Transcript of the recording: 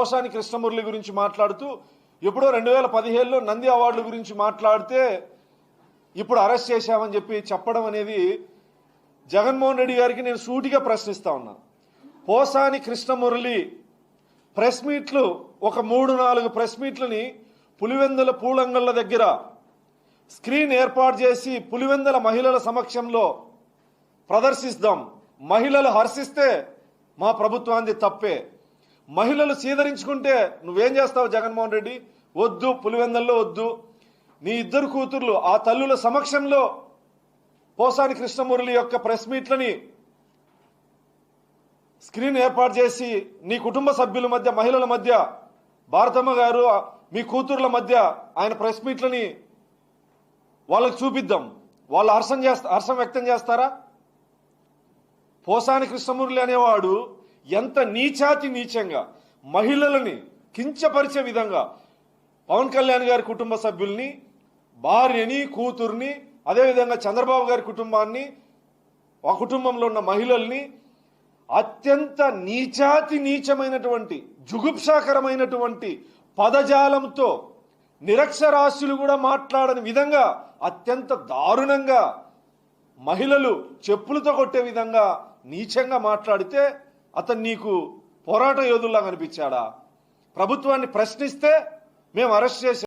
కోశాని కృష్ణమురళి గురించి మాట్లాడుతూ ఎప్పుడో రెండు వేల పదిహేడులో నంది అవార్డుల గురించి మాట్లాడితే ఇప్పుడు అరెస్ట్ చేశామని చెప్పి చెప్పడం అనేది జగన్మోహన్ రెడ్డి గారికి నేను సూటిగా ప్రశ్నిస్తా ఉన్నా. పోసాని కృష్ణమురళి ప్రెస్ మీట్లు ఒక మూడు నాలుగు ప్రెస్ మీట్లని పులివెందుల పూలంగళ్ళ దగ్గర స్క్రీన్ ఏర్పాటు చేసి పులివెందుల మహిళల సమక్షంలో ప్రదర్శిస్తాం. మహిళలు హర్షిస్తే మా ప్రభుత్వాన్ని తప్పే. మహిళలు సీదరించుకుంటే నువ్వేం చేస్తావు జగన్మోహన్ రెడ్డి? వద్దు పులివెందల్లో వద్దు. నీ ఇద్దరు కూతుర్లు ఆ తల్లుల సమక్షంలో పోసాని కృష్ణమురళి యొక్క ప్రెస్ మీట్లని స్క్రీన్ ఏర్పాటు చేసి నీ కుటుంబ సభ్యుల మధ్య మహిళల మధ్య భారతమ్మ గారు మీ కూతుర్ల మధ్య ఆయన ప్రెస్ మీట్లని వాళ్ళకి చూపిద్దాం. వాళ్ళు హర్షం చేస్తా హర్షం వ్యక్తం చేస్తారా? పోసాని కృష్ణమురళి అనేవాడు ఎంత నీచాతి నీచంగా మహిళలని కించపరిచే విధంగా పవన్ కళ్యాణ్ గారి కుటుంబ సభ్యుల్ని భార్యని కూతుర్ని అదేవిధంగా చంద్రబాబు గారి కుటుంబాన్ని ఆ కుటుంబంలో ఉన్న మహిళల్ని అత్యంత నీచాతి నీచమైనటువంటి జుగుప్సాకరమైనటువంటి పదజాలంతో నిరక్షరాస్యులు కూడా మాట్లాడని విధంగా అత్యంత దారుణంగా మహిళలు చెప్పులతో కొట్టే విధంగా నీచంగా మాట్లాడితే అతను నీకు పోరాట యోధుల్లా కనిపించాడా ప్రభుత్వాన్ని ప్రశ్నిస్తే మేము అరెస్ట్ చేసి